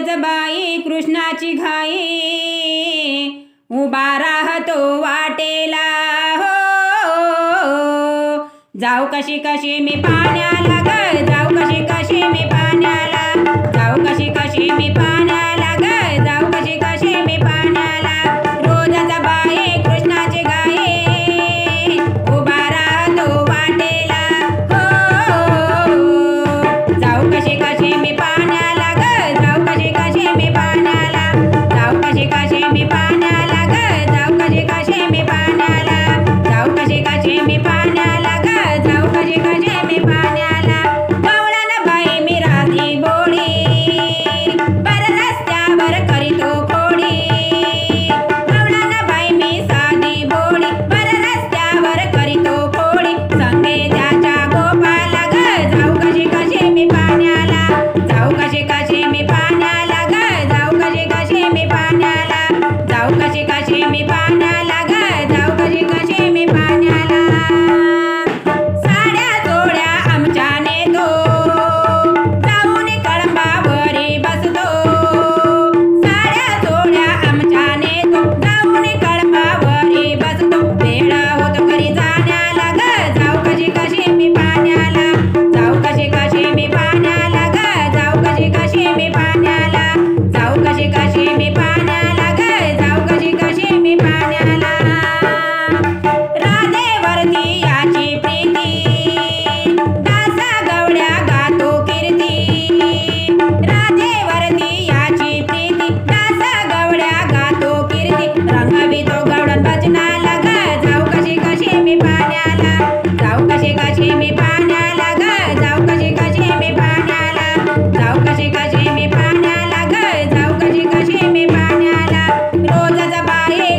बाई कृष्णाची घाई. उभा राहतो वाटेला हो. जाऊ कशी कशी मी पाण्याला ग जाऊ कशी कशी मी पाण्याला जाऊ कशी कशी मी पाण्याला mami, গায়ে